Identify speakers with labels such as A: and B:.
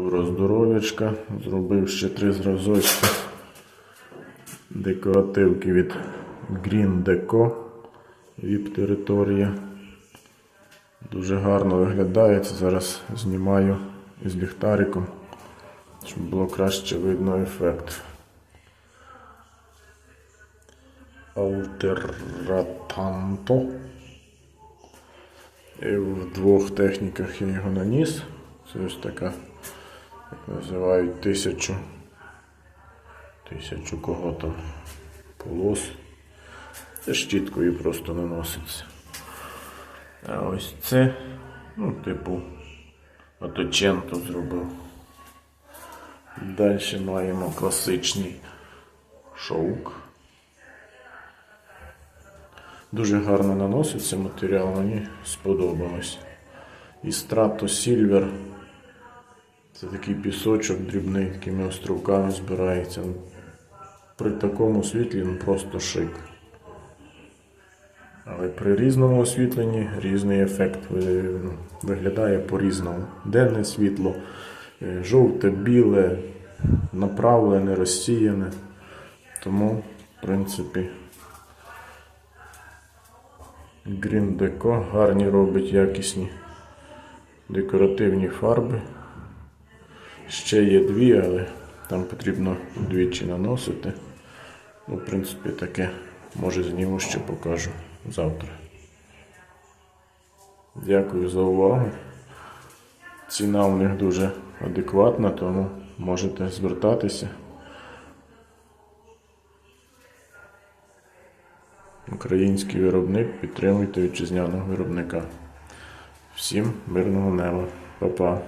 A: Доброго здоров'ячка. Зробив ще три зразочки декоративки від Green Deco VIP територія. Дуже гарно виглядає. Це зараз знімаю із ліхтариком, щоб було краще видно ефект. Альтератанто. І в двох техніках я його наніс. Це ось така, називають, тисячу. Тисячу кого там полос. Це щіткою просто наноситься. А ось це, ну, типу, оточенто зробив. Далі маємо класичний шовк. Дуже гарно наноситься матеріал, мені сподобалось. І Strato Silver. Це такий пісочок дрібний, такими островками збирається. При такому світлі ну, просто шик. Але при різному освітленні різний ефект виглядає по-різному. Денне світло, е, жовте, біле, направлене, розсіяне. Тому, в принципі, Green Deco гарні робить якісні декоративні фарби. Ще є дві, але там потрібно двічі наносити. Ну, в принципі, таке може зніму ще покажу завтра. Дякую за увагу. Ціна у них дуже адекватна, тому можете звертатися. Український виробник підтримуйте вітчизняного виробника. Всім мирного неба. Па-па.